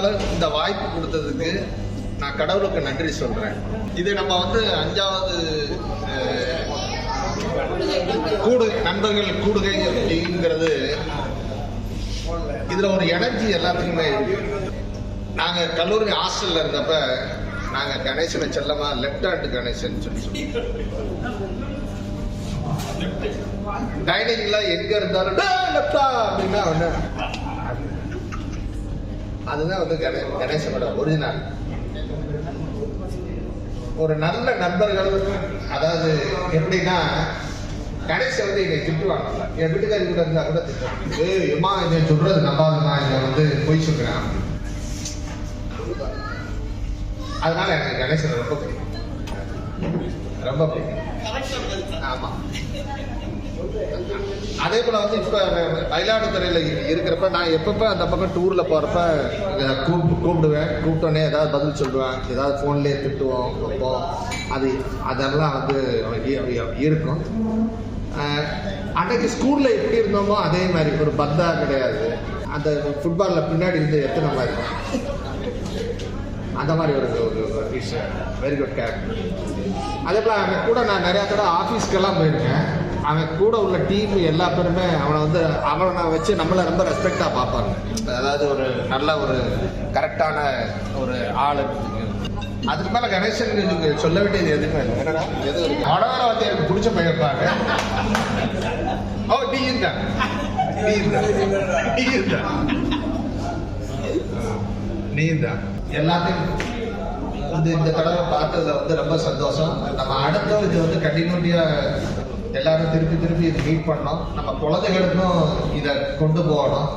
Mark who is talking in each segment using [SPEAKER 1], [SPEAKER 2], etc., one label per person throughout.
[SPEAKER 1] இருந்திருந்தாலும் இந்த வாய்ப்பு கொடுத்ததுக்கு நான் கடவுளுக்கு நன்றி சொல்றேன். இது நம்ம வந்து அஞ்சாவது கூடு நண்பர்கள் கூடுகை அப்படிங்கிறது இதுல ஒரு எனர்ஜி எல்லாத்துக்குமே இருக்கு. நாங்க கல்லூரி ஹாஸ்டல்ல இருந்தப்ப நாங்க கணேசனை செல்லமா லெப்ட் ஹேண்ட் கணேசன் சொல்லி டைனிங்ல எங்க இருந்தாலும் அப்படின்னா அதுதான் வந்து கணே கணேசனோட ஒரிஜினல் ஒரு நல்ல நண்பர்கள் அதாவது எப்படின்னா கணேசன் வந்து என்னை திட்டுவாங்க. என் வீட்டுக்காரி கூட இருந்தா கூட திட்டுவாங்க. ஏ எம்மா இதை சொல்றது நம்பாதுமா இதை வந்து பொய் சொல்றேன். அதனால எனக்கு கணேசன் ரொம்ப பிடிக்கும். ரொம்ப பிடிக்கும். ஆமா. அதே போல வந்து இப்ப மயிலாடுதுறையில இருக்கிறப்ப நான் எப்பப்ப அந்த பக்கம் டூர்ல போறப்ப இதை கூப்பிடுவேன். கூப்பிட்டோன்னே ஏதாவது பதில் சொல்லுவேன். ஏதாவது போன்லயே திட்டுவோம் வைப்போம். அது அதெல்லாம் வந்து இருக்கும். அன்றைக்கு அன்னைக்கு ஸ்கூல்ல எப்படி இருந்தோமோ அதே மாதிரி. ஒரு பந்தா கிடையாது. அந்த ஃபுட்பால்ல பின்னாடி இருந்து எத்தனை மாதிரி? அந்த மாதிரி ஒரு ஒரு வெரி குட் கேரக்டர் அதே போல் அவன் கூட நான் நிறையா தடவை ஆஃபீஸ்க்கெல்லாம் போயிருக்கேன். அவன் கூட உள்ள டீம் எல்லா பேருமே அவனை வந்து அவனை வச்சு நம்மளை ரொம்ப ரெஸ்பெக்டாக பார்ப்பாங்க. அதாவது ஒரு நல்ல ஒரு கரெக்டான ஒரு ஆள் அதுக்கு மேலே கணேசன் நீங்கள் சொல்ல வேண்டியது எதுவுமே இல்லை. என்னடா? எது வடவர வந்து எனக்கு பிடிச்ச பையன் இருப்பாங்க ஓ நீ இருந்தா. நீ இருந்தா. இருந்தா. நீ எல்லாத்தையும் வந்து இந்த தடவை பார்த்ததுல வந்து ரொம்ப சந்தோஷம். நம்ம அடுத்த இது வந்து கண்டினியூட்டியா எல்லாரும் திருப்பி திருப்பி இது மீட் பண்ணோம். நம்ம குழந்தைகளுக்கும் இதை கொண்டு போகணும்.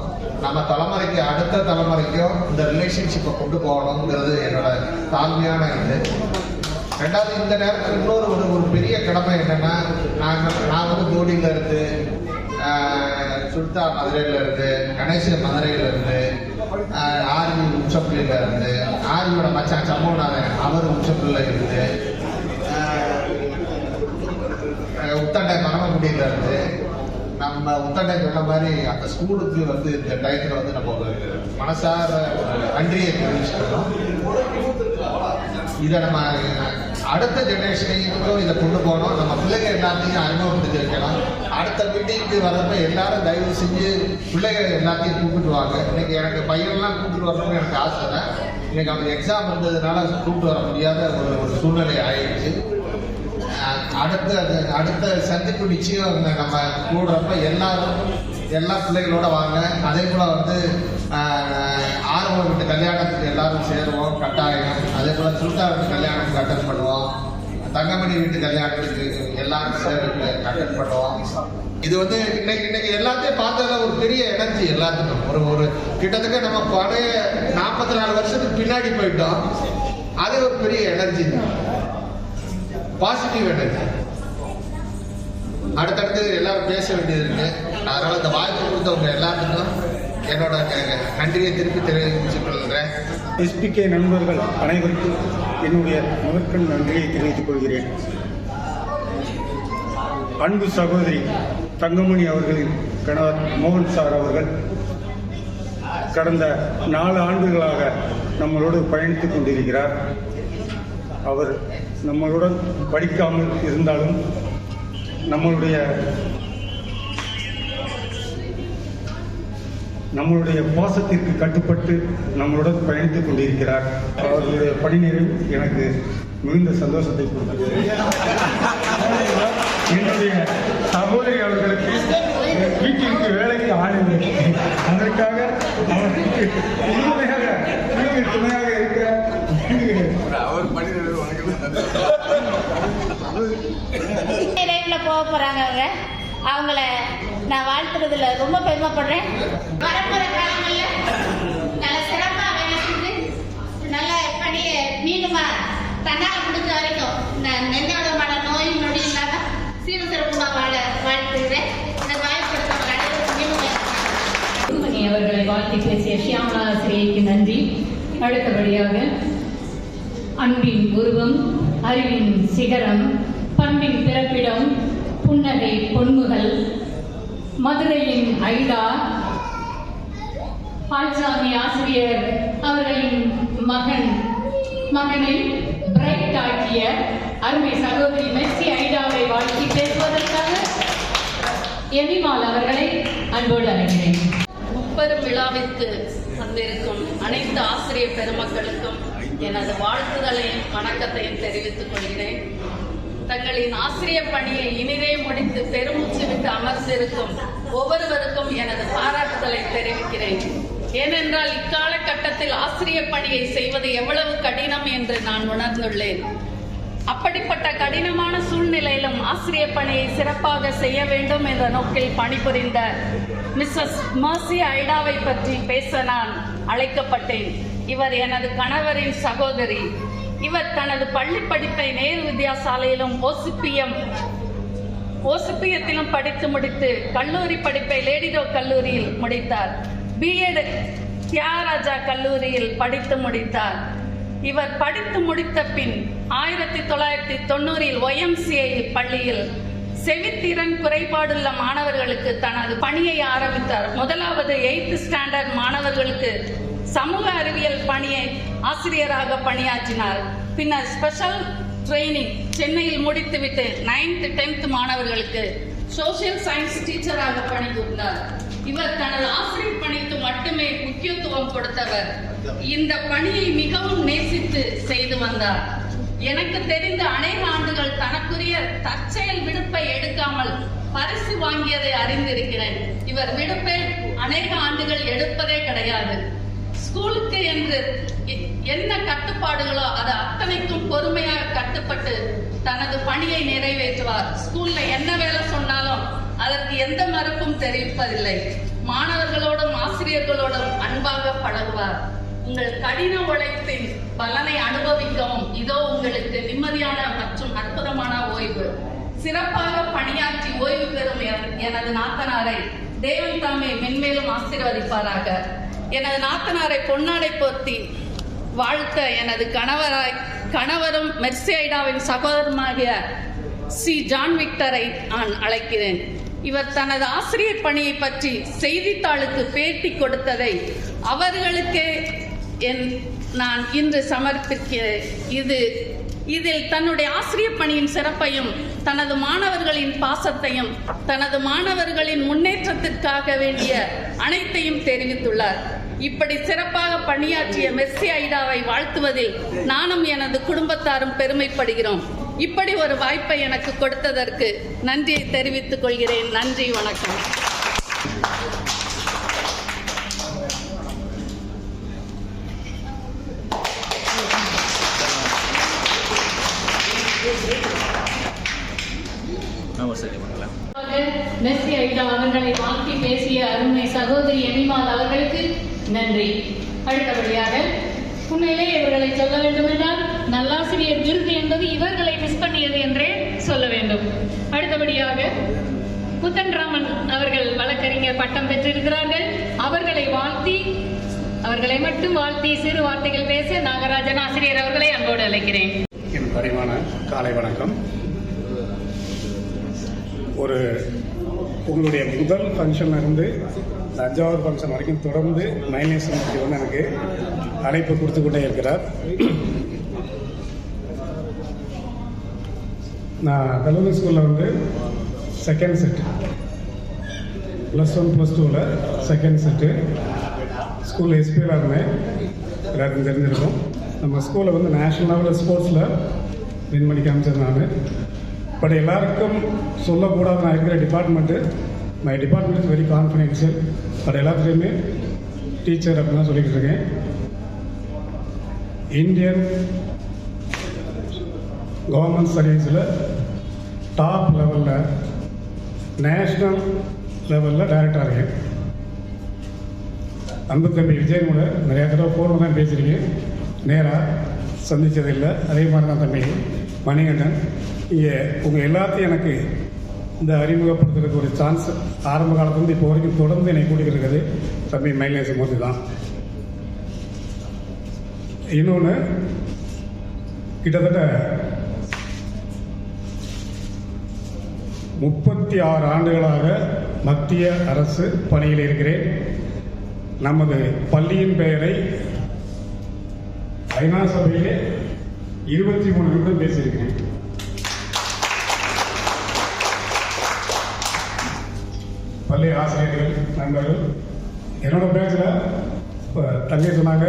[SPEAKER 1] நம்ம தலைமுறைக்கு அடுத்த தலைமுறைக்கும் இந்த ரிலேஷன்ஷிப்பை கொண்டு போகணுங்கிறது என்னோட தாழ்மையான இது. ரெண்டாவது இந்த நேரத்தில் இன்னொரு ஒரு ஒரு பெரிய கடமை என்னன்னா நான் நான் வந்து கோடியில இருந்து சுல்தா மதுரையில இருந்து கணேசன் மதுரையில இருந்து ஆர்மி உச்சப்பிள்ளையில இருந்து ஆர்மியோட மச்சான் சம்மோநாதன் அவர் உச்சப்பிள்ளையில இருந்து ஆஹ், உத்தண்டை பரமக்குடியில இருந்து நம்ம உத்தண்டை சொன்ன மாதிரி அந்த ஸ்கூலுக்கு வந்து இந்த டயத்துல வந்து நம்ம ஒரு மனசார நன்றியை தெரிவிச்சுக்கணும். இதை நம்ம அடுத்த ஜெனரேஷனுக்கும் இதை கொண்டு போகணும். நம்ம பிள்ளைங்க எல்லாத்தையும் அறிமுகப்படுத்தி இருக்கலாம் அடுத்த மீட்டிங்க்கு வரப்ப எல்லாரும் தயவு செஞ்சு பிள்ளைகள் எல்லாத்தையும் கூப்பிட்டு வாங்க. இன்னைக்கு எனக்கு பையன்லாம் கூப்பிட்டு வரணும்னு எனக்கு ஆசை தான் இன்னைக்கு அவனுக்கு எக்ஸாம் இருந்ததுனால கூப்பிட்டு வர முடியாத ஒரு ஒரு சூழ்நிலை ஆயிடுச்சு. அடுத்த அடுத்த சந்திப்பு நிச்சயம் நம்ம கூடுறப்ப எல்லாரும் எல்லா பிள்ளைகளோட வாங்க. அதே போல வந்து ஆஹ், வீட்டு கல்யாணத்துக்கு எல்லாரும் சேருவோம் கட்டாயம். அதே போல சுல்தா வீட்டு கல்யாணத்துக்கு அட்டன் பண்ணுவோம். தங்கமணி வீட்டு கல்யாணத்துக்கு எல்லாரும் சேர்ந்து அட்டன் பண்ணுவோம். இது வந்து இன்னைக்கு இன்னைக்கு எல்லாத்தையும் பார்த்ததுல ஒரு பெரிய எனர்ஜி எல்லாத்துக்கும். ஒரு ஒரு கிட்டத்தட்ட நம்ம பழைய நாற்பத்தி நாலு வருஷத்துக்கு பின்னாடி போயிட்டோம். அது ஒரு பெரிய எனர்ஜி. தான் பாசிட்டிவ் எனர்ஜி அடுத்தடுத்து எல்லாரும் பேச வேண்டியது இருக்கு. அதனால இந்த வாய்ப்பு கொடுத்தவங்க எல்லாத்துக்கும் என்னோட நன்றியை திருப்பி தெரிவித்துக் கொள்கிறேன்
[SPEAKER 2] எஸ்பிகே நண்பர்கள் அனைவருக்கும் என்னுடைய முதற்கண் நன்றியை தெரிவித்துக் கொள்கிறேன். அன்பு சகோதரி தங்கமணி அவர்களின் கணவர் மோகன் சார் அவர்கள் கடந்த நாலு ஆண்டுகளாக நம்மளோடு பயணித்துக் கொண்டிருக்கிறார். அவர் நம்மளுடன் படிக்காமல் இருந்தாலும் நம்மளுடைய நம்மளுடைய பாசத்திற்கு கட்டுப்பட்டு நம்மளுடன் பயணித்துக் கொண்டிருக்கிறார். அவர்களுடைய பணி நிறைவு எனக்கு மிகுந்த சந்தோஷத்தை கொடுத்தது. என்னுடைய சகோதரி அவர்களுக்கு வீட்டிற்கு வேலைக்கு ஆள் இல்லை. அதற்காக அவருக்கு உண்மையாக துணையாக இருக்கிற
[SPEAKER 3] நிறைவுல போக போறாங்க அவங்க. அவங்கள நான் வாழ்த்துறதுல ரொம்ப பெருமைப்படுறேன். வரப்போற காலங்கள்ல நல்ல சிறப்பா வேலை செஞ்சு நல்ல பணியை மீண்டுமா தன்னால முடிஞ்ச வரைக்கும் ந- எந்த விதமான நோய் நொடி இல்லாம சீர சிறப்புமா வாழ வாழ்த்துகிறேன். இந்த வாய்ப்பு கொடுத்தவங்க
[SPEAKER 4] அவர்களை வாழ்த்தி பேசிய ஷியாமலா ஆசிரியைக்கு நன்றி. அடுத்தபடியாக அன்பின் உருவம் அறிவின் சிகரம் பண்பின் பிறப்பிடம் புன்னகை பொன்முகள் மதுரையின் ஐடா பால்சாமி ஆசிரியர் அவர்களின் மகன். மகனை பிரைட் ஆக்கிய அருமை சகோதரி மெஸ்ஸி ஐடாவை வாழ்த்தி பேசுவதற்காக எமிமால் அவர்களை அன்போடு அழைக்கிறேன்.
[SPEAKER 5] முப்பெரும் விழாவிற்கு வந்திருக்கும் அனைத்து ஆசிரியர் பெருமக்களுக்கும் எனது வாழ்த்துதலையும் வணக்கத்தையும் தெரிவித்துக் கொள்கிறேன். தங்களின் ஆசிரிய பணியை இனிதே முடித்து பெருமூச்சு விட்டு அமர்ந்திருக்கும் ஒவ்வொருவருக்கும் எனது பாராட்டுதலை தெரிவிக்கிறேன். ஏனென்றால் இக்காலகட்டத்தில் ஆசிரியர் பணியை செய்வது எவ்வளவு கடினம் என்று நான் உணர்ந்துள்ளேன். அப்படிப்பட்ட கடினமான சூழ்நிலையிலும் ஆசிரியர் பணியை சிறப்பாக செய்ய வேண்டும் என்ற நோக்கில் பணிபுரிந்த மிஸ்ஸஸ் மர்சி ஐடாவை பற்றி பேச நான் அழைக்கப்பட்டேன். இவர் எனது கணவரின் சகோதரி. இவர் தனது பள்ளி படிப்பை நேரு வித்யாசாலையிலும் ஓசிபிஎம் ஓசிபியத்திலும் படித்து முடித்து கல்லூரி படிப்பை லேடிடோ கல்லூரியில் முடித்தார். பிஎட் தியாகராஜா கல்லூரியில் படித்து முடித்தார். இவர் படித்து முடித்த பின் ஆயிரத்தி தொள்ளாயிரத்தி தொண்ணூறில் ஒய்எம்சிஐ பள்ளியில் செவித்திறன் குறைபாடுள்ள மாணவர்களுக்கு தனது பணியை ஆரம்பித்தார். முதலாவது எயித்து ஸ்டாண்டர்ட் மாணவர்களுக்கு சமூக அறிவியல் பணியை ஆசிரியராக பணியாற்றினார். பின்னர் ஸ்பெஷல் ட்ரைனிங் சென்னையில் முடித்துவிட்டு நைன்த் டென்த் மாணவர்களுக்கு சோசியல் சயின்ஸ் டீச்சராக பணிபுரிந்தார். இவர் தனது ஆசிரியர் பணிக்கு மட்டுமே முக்கியத்துவம் கொடுத்தவர். இந்த பணியை மிகவும் நேசித்து செய்து வந்தார். எனக்கு தெரிந்த அநேக ஆண்டுகள் தனக்குரிய தற்செயல் விடுப்பை எடுக்காமல் பரிசு வாங்கியதை அறிந்திருக்கிறேன். இவர் விடுப்பை அநேக ஆண்டுகள் எடுப்பதே கிடையாது. ஸ்கூலுக்கு என்று என்ன கட்டுப்பாடுகளோ அது அத்தனைக்கும் பொறுமையாக கட்டுப்பட்டு தனது பணியை நிறைவேற்றுவார். ஸ்கூல்ல என்ன வேலை சொன்னாலும் அதற்கு எந்த மறுப்பும் தெரிவிப்பதில்லை. மாணவர்களோடும் ஆசிரியர்களோடும் அன்பாக பழகுவார். உங்கள் கடின உழைப்பின் பலனை அனுபவிக்கவும். இதோ உங்களுக்கு நிம்மதியான மற்றும் அற்புதமான ஓய்வு. சிறப்பாக பணியாற்றி ஓய்வு பெறும் எனது நாத்தனாரை தேவன் தாமே மென்மேலும் ஆசீர்வதிப்பாராக. எனது நாத்தனாரை பொன்னாடை போர்த்தி வாழ்த்த எனது கணவராய் கணவரும் மெர்சியைடாவின் சகோதரமாகிய சி. ஜான் விக்டரை நான் அழைக்கிறேன். இவர் தனது ஆசிரியர் பணியை பற்றி செய்தித்தாளுக்கு பேட்டி கொடுத்ததை அவர்களுக்கே என் நான் இன்று சமர்ப்பிக்கிறேன். இது இதில் தன்னுடைய ஆசிரியர் பணியின் சிறப்பையும் தனது மாணவர்களின் பாசத்தையும் தனது மாணவர்களின் முன்னேற்றத்திற்காக வேண்டிய அனைத்தையும் தெரிவித்துள்ளார். இப்படி சிறப்பாக பணியாற்றிய மெர்சி ஐடாவை வாழ்த்துவதில் நானும் எனது குடும்பத்தாரும் பெருமைப்படுகிறோம். இப்படி ஒரு வாய்ப்பை எனக்கு கொடுத்ததற்கு நன்றியை தெரிவித்துக் கொள்கிறேன். நன்றி வணக்கம்.
[SPEAKER 4] நன்றி. அடுத்தபடியாக உண்மையிலே இவர்களை சொல்ல வேண்டும் என்றால் நல்லாசிரியர் விருது என்பது இவர்களை மிஸ் பண்ணியது என்றே சொல்ல வேண்டும். அடுத்தபடியாக புத்தன் ராமன் அவர்கள் வழக்கறிஞர் பட்டம் பெற்றிருக்கிறார்கள். அவர்களை வாழ்த்தி அவர்களை மட்டும் வாழ்த்தி சிறு வார்த்தைகள் பேச நாகராஜன் ஆசிரியர் அவர்களை அன்போடு அழைக்கிறேன்.
[SPEAKER 6] என் பரிவான காலை வணக்கம். ஒரு உங்களுடைய முதல் ஃபங்க்ஷன்ல இருந்து தஞ்சாவூர் அஞ்சாவது ஃபங்க்ஷன் வரைக்கும் தொடர்ந்து மைனேஷன் வந்து எனக்கு அழைப்பு கொடுத்து கொண்டே இருக்கிறார். நான் கல்லூரி ஸ்கூலில் வந்து second set plus one plus டூவில் செகண்ட் செட்டு ஸ்கூலில் எஸ்பியில் இருந்தேன். எல்லாருக்கும் தெரிஞ்சிருக்கும். நம்ம ஸ்கூலில் வந்து நேஷனல் லெவலில் ஸ்போர்ட்ஸில் வின் பண்ணி காமிச்சது நான். பட் எல்லாருக்கும் சொல்லக்கூடாது நான் இருக்கிற department my department is very confidential but எல்லாத்துலேயுமே டீச்சர் அப்படின்னு தான் சொல்லிக்கிட்டு இருக்கேன் இந்தியன் கவர்மெண்ட் சர்வீஸில் டாப் லெவலில் நேஷ்னல் லெவலில் டைரக்டாக இருக்கேன். அன்பு தம்பி விஜயன் கூட நிறையா தடவை ஃபோனில் தான் பேசியிருக்கேன் நேராக சந்தித்ததில்லை அதே மாதிரி தான் தம்பி மணிகண்டன். இங்கே உங்கள் எல்லாத்தையும் எனக்கு இந்த அறிமுகப்படுத்துறதுக்கு ஒரு சான்ஸ் ஆரம்ப காலத்துலேருந்து இப்போ வரைக்கும் தொடர்ந்து என்னை கூட்டிகிட்டு இருக்குது. தம்பி மைலேஜ் மோதி தான். இன்னொன்று கிட்டத்தட்ட முப்பத்தி ஆறு ஆண்டுகளாக மத்திய அரசு பணியில் இருக்கிறேன். நமது பள்ளியின் பெயரை ஐநா சபையிலே இருபத்தி மூணு நிமிடம் பேசியிருக்கிறேன். பள்ளி ஆசிரியர்கள் நண்பர்கள் என்னோட பேச்சில் தங்கை சொன்னாங்க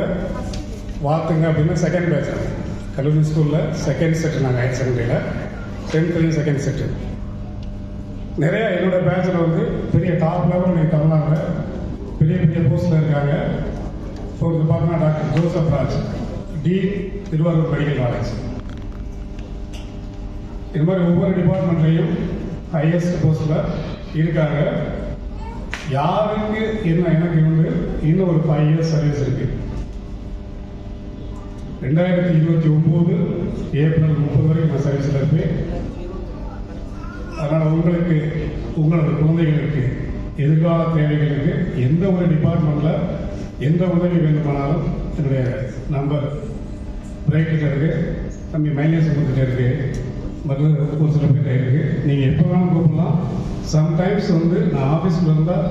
[SPEAKER 6] வாத்துங்க அப்படின்னு செகண்ட் பேட்ச் கல்லூரி ஸ்கூலில் செகண்ட் செட்டு நாங்கள் ஹையர் செகண்டரியில் டென்த்லேயும் செகண்ட் செட்டு நிறைய என்னோட பேட்சில் வந்து பெரிய டாப் லெவல் நீங்கள் தமிழ்நாட்டில் பெரிய பெரிய போஸ்டில் இருக்காங்க. இப்போ வந்து பார்த்தீங்கன்னா doctor Joseph Raj T Thiruvarur medical college இது மாதிரி ஒவ்வொரு டிபார்ட்மெண்ட்லேயும் ஹையஸ்ட் போஸ்டில் இருக்காங்க. யாருக்கு என்ன எனக்கு வந்து இன்னும் ஒரு ஃபைவ் இயர்ஸ் சர்வீஸ் இருக்கு. ரெண்டாயிரத்தி இருபத்தி ஒன்பது ஏப்ரல் முப்பது வரைக்கும் நான் சர்வீஸில் இருப்பேன். அதனால் உங்களுக்கு உங்களோட குழந்தைகளுக்கு எதிர்கால தேவைகளுக்கு எந்த ஒரு டிபார்ட்மெண்ட்டில் எந்த உதவி வேண்டுமானாலும் என்னுடைய நம்பர் பிரேக்கில் இருக்கு. தம்பி மைனஸ் கொடுத்துட்டே இருக்கு. மற்ற ஒரு சில பேர் இருக்கு. நீங்கள் எப்போ வேணாலும் கூப்பிடலாம். சம்டைம்ஸ் வந்து நான் ஆஃபீஸில் இருந்தால்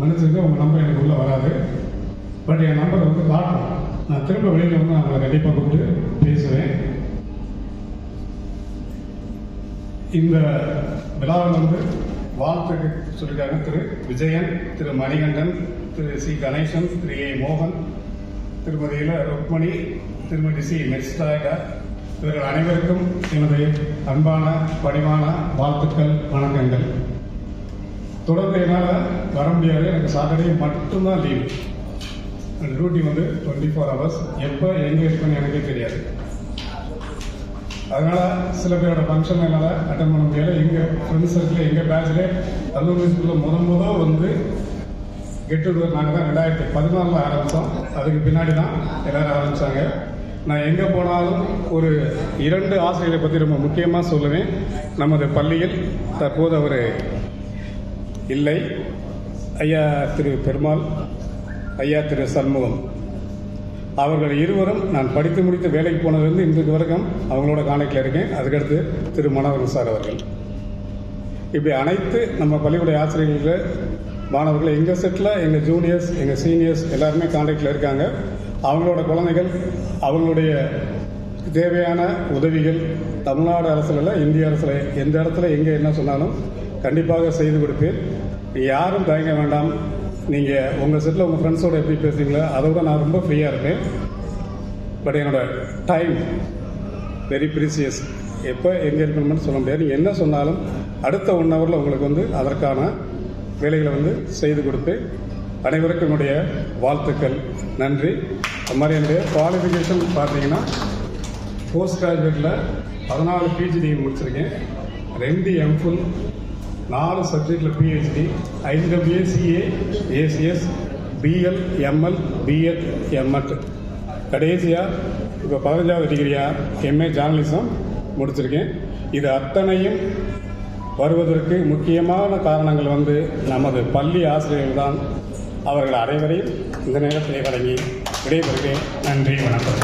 [SPEAKER 6] மன்னிச்சிருக்க உங்கள் நம்பர் எனக்கு உள்ளே வராது. பட் என் நம்பர் வந்து காட்டும் நான் திரும்ப வெளியில் வந்து நான் உங்களை கண்டிப்பாக கூப்பிட்டு பேசுவேன் இந்த விழாவில் வந்து வாழ்த்துக்கு சொல்லியிருக்காங்க திரு விஜயன் திரு மணிகண்டன் திரு சி கணேசன் திரு ஏ மோகன் திருமதியில் ருக்மணி திருமதி சி மெர்ஸ்டாயா இவர்கள் அனைவருக்கும் எனது அன்பான பணிவான வாழ்த்துக்கள் வணக்கங்கள். தொடர்ந்து என்னால் வர முடியாது. எனக்கு சாட்டர்டே மட்டும்தான் லீவு அந்த டியூட்டி வந்து டுவெண்ட்டி ஃபோர் ஹவர்ஸ் எப்போ எங்கே இருக்குன்னு எனக்கே தெரியாது. அதனால் சில பேரோட ஃபங்க்ஷன் என்னால் அட்டன் பண்ண முடியல. எங்கள் ஃப்ரெண்ட்ஸ் சர்க்கிள் எங்கள் பேட்சில் கல்லூரி ஸ்கூலில் முத முத வந்து கெட் டுகெதர் நாங்கள் தான் ரெண்டாயிரத்தி பதினாலில் ஆரம்பித்தோம் அதுக்கு பின்னாடி தான் எல்லோரும் ஆரம்பித்தாங்க நான் எங்கே போனாலும் ஒரு இரண்டு ஆசிரியரை பற்றி ரொம்ப முக்கியமாக சொல்லுவேன். நமது பள்ளியில் தற்போது அவர் இல்லை. ஐயா திரு பெருமாள் ஐயா திரு சண்முகம். அவர்கள் இருவரும் நான் படித்து முடித்து வேலைக்கு போனதுலேருந்து இன்றைக்கு வரைக்கும் அவங்களோட கான்டாக்டில் இருக்கேன். அதுக்கடுத்து திரு மனோகரன் சார் அவர்கள். இப்படி அனைத்து நம்ம பள்ளிக்கூட ஆசிரியர்கள் மாணவர்கள் எங்கள் செட்டில் எங்கள் ஜூனியர்ஸ் எங்கள் சீனியர்ஸ் எல்லாருமே காண்டாக்டில் இருக்காங்க. அவங்களோட குழந்தைகள் அவங்களுடைய தேவையான உதவிகள் தமிழ்நாடு அரசுல இந்திய அரசில் எந்த இடத்துல எங்கே என்ன சொன்னாலும் கண்டிப்பாக செய்து கொடுப்பேன். யாரும் தயங்க வேண்டாம். நீங்கள் உங்கள் செட்டில் உங்கள் ஃப்ரெண்ட்ஸோட எப்படி பேசுவீங்களோ அதை விட நான் ரொம்ப ஃப்ரீயாக இருப்பேன். பட் என்னோட டைம் வெரி ப்ரீசியஸ் எப்போ எங்கே இருக்கணும்னு சொல்ல முடியாது. நீங்கள் என்ன சொன்னாலும் அடுத்த ஒன் ஹவரில் உங்களுக்கு வந்து அதற்கான வேலைகளை வந்து செய்து கொடுத்து அனைவருக்கும் என்னுடைய வாழ்த்துக்கள். நன்றி. அது மாதிரி என்னுடைய குவாலிஃபிகேஷன் பார்த்தீங்கன்னா போஸ்ட் கிராஜுவேட்டில் பதினாலு பிஜி டிகிரி முடிச்சிருக்கேன். ரெண்டு எம்ஃபில் நாலு சப்ஜெக்டில் பிஹெச்டி ஐந்து BSCA ACS BL ML BEd MEd கடைசியாக இப்போ பதினஞ்சாவது டிகிரியாக எம்ஏ ஜேர்னலிசம் முடிச்சிருக்கேன். இது அத்தனையும் வருவதற்கு முக்கியமான காரணங்கள் வந்து நமது பள்ளி ஆசிரியர்கள் தான். அவர்கள் அனைவரையும் இந்த நேரத்தில் வழங்கி விடைபெறுகிறேன். நன்றி வணக்கம்.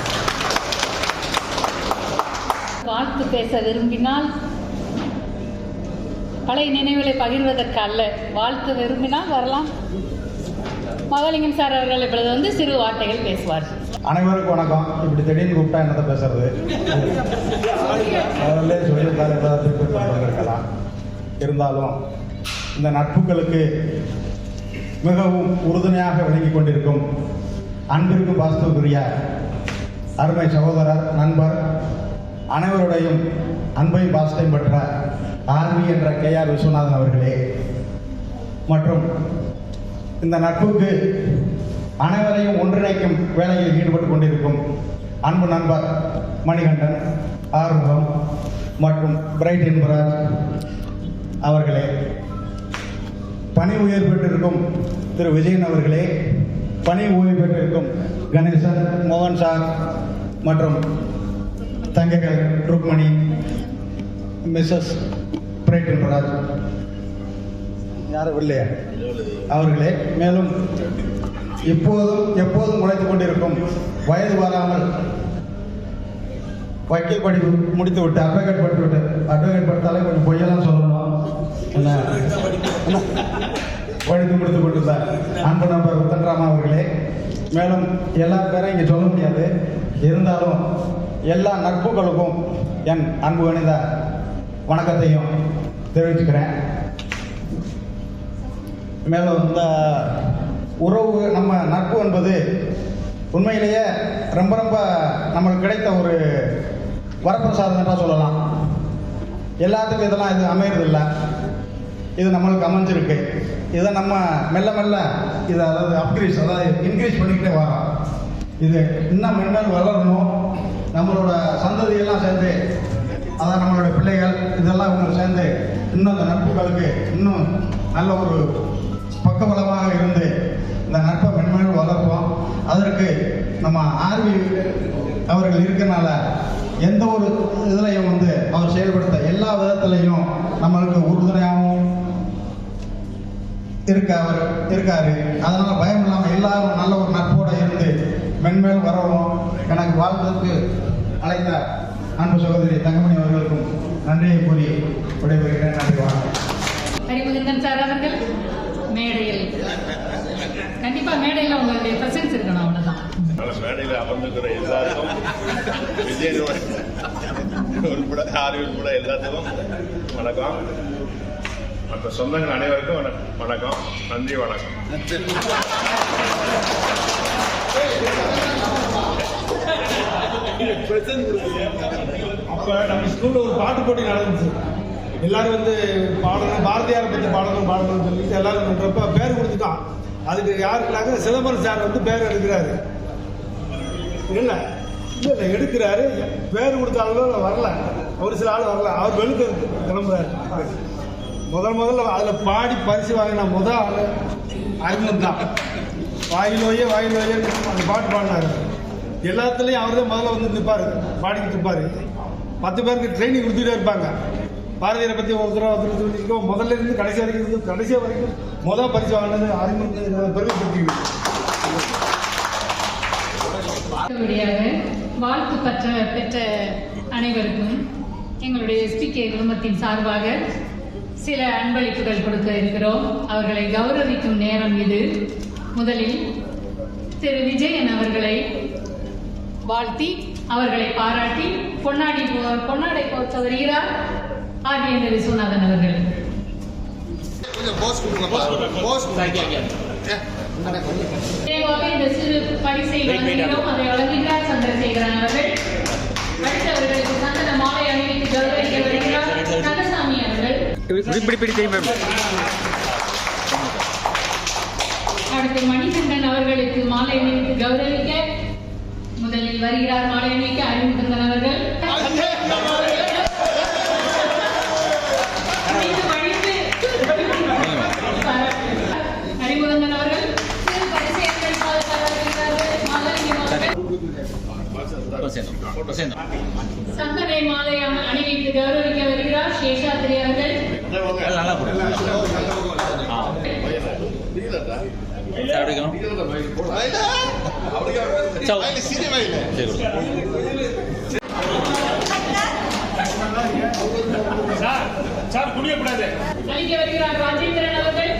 [SPEAKER 4] வாழ்த்து பேச விரும்பினால் பழைய நினைவுகளை பகிர்வதற்கு அல்ல வாழ்த்து விரும்பினால் வரலாம். மகாலிங்கம் சார் அவர்கள் இப்பொழுது வந்து சிறு வார்த்தைகள் பேசுவார்.
[SPEAKER 7] அனைவருக்கும் வணக்கம். இப்படி திடீர்னு கூப்பிட்டா என்னத்தை பேசுறது? முதல்ல சொல்லியிருந்தாரு ஏதாவது இருந்தாலும் இந்த நட்புகளுக்கு மிகவும் உறுதுணையாக விளங்கி கொண்டிருக்கும் அன்பிற்கும் பாஸ்துக்குரிய அருமை சகோதரர் நண்பர் அனைவருடையும் அன்பையும் பாசத்தையும் பெற்ற ஆர்வி என்ற கே ஆர் விஸ்வநாதன் அவர்களே மற்றும் இந்த நட்புக்கு அனைவரையும் ஒன்றிணைக்கும் வேலையில் ஈடுபட்டு கொண்டிருக்கும் அன்பு நண்பர் மணிகண்டன் ஆறுமுகம் மற்றும் பிரைட் என்பராஜ் அவர்களே பணி உயர்வு பெற்றிருக்கும் திரு விஜயன் அவர்களே பணி ஓய்வு பெற்றிருக்கும் கணேசன் மோகன் சார் மற்றும் தங்கைகள் ருக்மணி மிஸ்ஸஸ் பிரைட் யாரும் இல்லையா அவர்களே மேலும் இப்போதும் எப்போதும் உழைத்துக் கொண்டிருக்கும் வயது வராமல் வக்கீல் படிப்பு முடித்து விட்டு அட்வொகேட் படித்து விட்டு அட்வொகேட் படித்தாலே கொஞ்சம் பொய்யெல்லாம் சொல்லணும்? கொஞ்சம் முடித்து கொண்டுள்ள அன்பு நம்பர் உத்தன்ராமா அவர்களே மேலும் எல்லா பேரும் இங்கே சொல்ல முடியாது. இருந்தாலும் எல்லா நட்புகளுக்கும் என் அன்பு கணித வணக்கத்தையும் தெரிவிச்சுக்கிறேன். மேலும் இந்த உறவு நம்ம நட்பு என்பது உண்மையிலேயே ரொம்ப ரொம்ப நம்மளுக்கு கிடைத்த ஒரு வரப்பிரசாதம் என்றால் சொல்லலாம். எல்லாத்துக்கும் இதெல்லாம் இது அமையறதில்ல. இது நம்மளுக்கு அமைஞ்சிருக்கு. இதை நம்ம மெல்ல மெல்ல இதை அதாவது அப்கிரீஸ் அதாவது இன்க்ரீஸ் பண்ணிக்கிட்டே வரோம். இது இன்னும் மென்மேல் வளரணும். நம்மளோட சந்ததியெல்லாம் சேர்ந்து அதான் நம்மளோட பிள்ளைகள் இதெல்லாம் இவங்க சேர்ந்து இன்னும் அந்த நட்புகளுக்கு இன்னும் நல்ல ஒரு பக்கபலமாக இருந்து இந்த நட்பை மென்மேலும் வளர்ப்போம். அதற்கு நம்ம ஆர்வி அவர்கள் இருக்கனால எந்த ஒரு இதுலையும் வந்து அவர் செயல்படுத்த எல்லா விதத்திலையும் நம்மளுக்கு உறுதுணையாகவும் இருக்க அவர் இருக்காரு. அதனால பயம் இல்லாமல் எல்லாரும் நல்ல ஒரு நட்போட இருந்து மென்மேலும் வரவும் எனக்கு வாழ்வதற்கு அழைத்தார் அன்பு சகோதரி தங்கமணி அவர்களுக்கும் நன்றியை கூறி விடைபெறுகிறேன். நன்றி வணக்கம்.
[SPEAKER 4] சார் அவர்கள் மேடையில். கண்டிப்பா மேடையில் உங்களுடைய பிரசன்ஸ் இருக்கணும் அவ்வளவுதான்.
[SPEAKER 8] மேடையில் அமர்ந்துக்கிற எல்லாருக்கும் விஜய் உட்பட ஆறு உட்பட எல்லாத்துக்கும் வணக்கம். மற்ற சொந்தங்கள் அனைவருக்கும் வண- வணக்கம். நன்றி வணக்கம்.
[SPEAKER 9] அப்போ நம்ம ஸ்கூலில் ஒரு பாட்டு போட்டி நடந்துச்சு. எல்லாரும் வந்து பாடணும் பாரதியார் பத்தி பாடணும் பாடணும்னு சொல்லிட்டு எல்லாரும் பண்றப்ப பேர் கொடுத்துட்டான். அதுக்கு யாருக்குனாக்க சிதம்பரம் சார் வந்து பேர் எடுக்கிறாரு. இல்லை இல்லை இல்லை எடுக்கிறாரு. பேர் கொடுத்தாலும் வரல. ஒரு சில ஆள் வரல. அவர் வெளுக்க கிளம்புறாரு. முதல் முதல்ல அதில் பாடி பரிசு வாங்கின முதல் ஆள் அறிமுகம் தான். வாயிலோயே வாயிலோயே அந்த பாட்டு பாடினாரு. எல்லாத்துலேயும் அவர் தான் முதல்ல வந்து நிற்பார் பாடிக்கிட்டு இருப்பார். பத்து பேருக்கு ட்ரைனிங் கொடுத்துட்டே இருப்பாங்க. பாரதியரை பற்றி ஒருத்தர ஒருத்தர் சொல்லியிருக்கோம் முதல்ல இருந்து கடைசி வரைக்கும் இருந்து கடைசி வரைக்கும் முதல் பரிசு வாங்கினது அறிமுகம் பெருமைப்படுத்திக்கிறோம்
[SPEAKER 4] வாழ்த்து பெற்ற பெற்ற அனைவருக்கும் எங்களுடைய எஸ்பிகே குடும்பத்தின் சார்பாக சில அன்பளிப்புகள் கொடுக்க இருக்கிறோம். அவர்களை கௌரவிக்கும் நேரம் இது. முதலில் திரு விஜயன் அவர்களை வாழ்த்தி அவர்களை பாராட்டி பொன்னாடி போ- பொன்னாடை போர்த்த வருகிறார் ஆர்வியந்த விஸ்வநாதன் அவர்கள். இந்த சிறு பரிசை வழங்குகிறோம். அதை வழங்குகிறார் சந்திரசேகரன் அவர்கள். அடுத்தவர்களுக்கு சந்தன மாலை அணிவித்து கௌரவிக்க வருகிறார் கந்தசாமி அவர்கள். அடுத்து மணிகண்டன் அவர்களுக்கு மாலை அணிவித்து கௌரவிக்க வருகிறார் மாலை அணிவிக்க அறிமுகந்தன் அவர்கள் சந்தனை மாலை அணிவித்து கௌரவிக்க வருகிறார் சேஷாத்ரி அவர்கள்
[SPEAKER 1] சினிமா இல்லை
[SPEAKER 4] அணிக்க வருகிறார் ராஜேந்திரன் அவர்கள்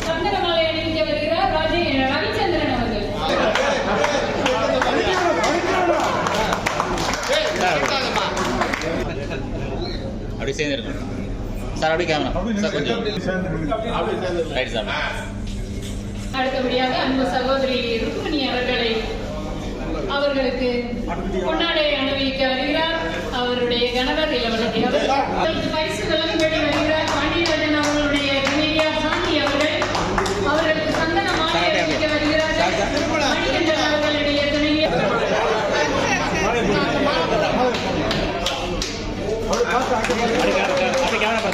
[SPEAKER 4] சந்தன மாலை அணிவிக்க வருகிறார் ராஜே ரவிச்சந்திரன் அவர்கள்
[SPEAKER 10] அப்படி சேர்ந்து இருக்கணும் சார் அப்படி கேமரா சார் கொஞ்சம் ரைட் சார்
[SPEAKER 4] அடுத்தபடியாக அன்பு சகோதரி ருக்மணி அவர்களை அவர்களுக்கு பொன்னாடை அணிவிக்க வருகிறார். அவருடைய கணவர் இளவரசி அவர் அவருக்கு பரிசு வழங்கும்படி வருகிறார். பாண்டியராஜன் அவர்களுடைய துணைவியா சாந்தி அவர்கள். அவர்களுக்கு சந்தன மாலை அணிவிக்க வருகிறார்கள் மணிகண்டன் அவர்களுடைய துணைவியா
[SPEAKER 10] அப்படி கேமரா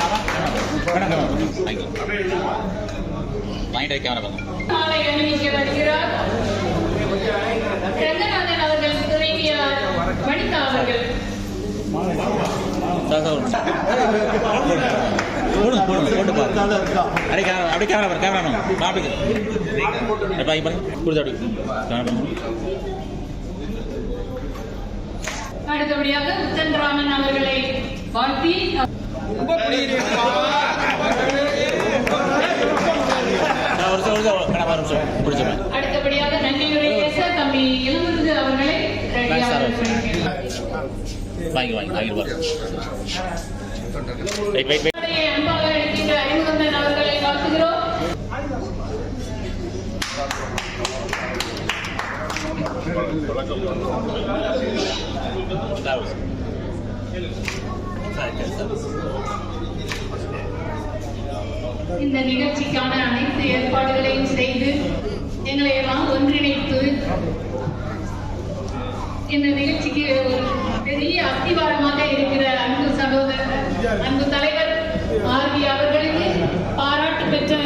[SPEAKER 10] வாங்கிட்டு கேமரா பண்ணலாம்
[SPEAKER 4] மாலை அணிவிக்க வருகிறார். ரங்கநாதன் அவர்கள் துணைவியார் வனிதா அவர்கள்.
[SPEAKER 10] போட்டு பாருங்க அப்படியே கேமரா அப்படியே கேமரா பாருங்க கேமரா வேணும் மாப்பிக்கு இப்போ இங்கே பாருங்க கொடுத்து அப்படி கேமரா பண்ணுங்க
[SPEAKER 4] அடுத்தபடியாக உத்தன் ராமன் அவர்களை வாழ்த்தி
[SPEAKER 10] சார் ஒரு பிடிச்சவன்
[SPEAKER 4] அடுத்தபடியாக நன்றியுரை பேச தம்பி அவர்களை.
[SPEAKER 10] வாங்கி வாங்கி வாங்கி பாரு வெயிட் வெயிட் வெயிட்
[SPEAKER 4] நம்முடைய அன்பாக இருக்கின்ற அறிமுகந்தன் அவர்களை வாழ்த்துகிறோம். இந்த நிகழ்ச்சிக்கான அனைத்து ஏற்பாடுகளையும் செய்து எங்களை எல்லாம் ஒன்றிணைத்து இந்த நிகழ்ச்சிக்கு ஒரு பெரிய அஸ்திவாரமாக இருக்கிற அன்பு சகோதரர் அன்பு தலைவர் ஆர்வி அவர்களுக்கு பாராட்டு பெற்ற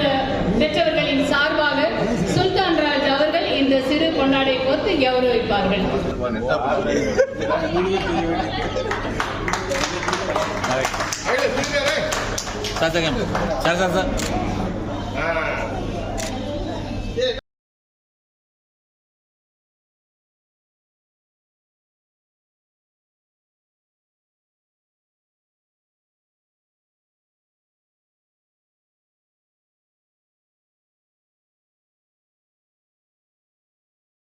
[SPEAKER 4] பெற்றவர்களின் சார்பாக சுல்தான் ராஜ் அவர்கள் இந்த சிறு கொண்டாடை போத்து கௌரவிப்பார்கள்.
[SPEAKER 10] Sir sir. Sir sir sir.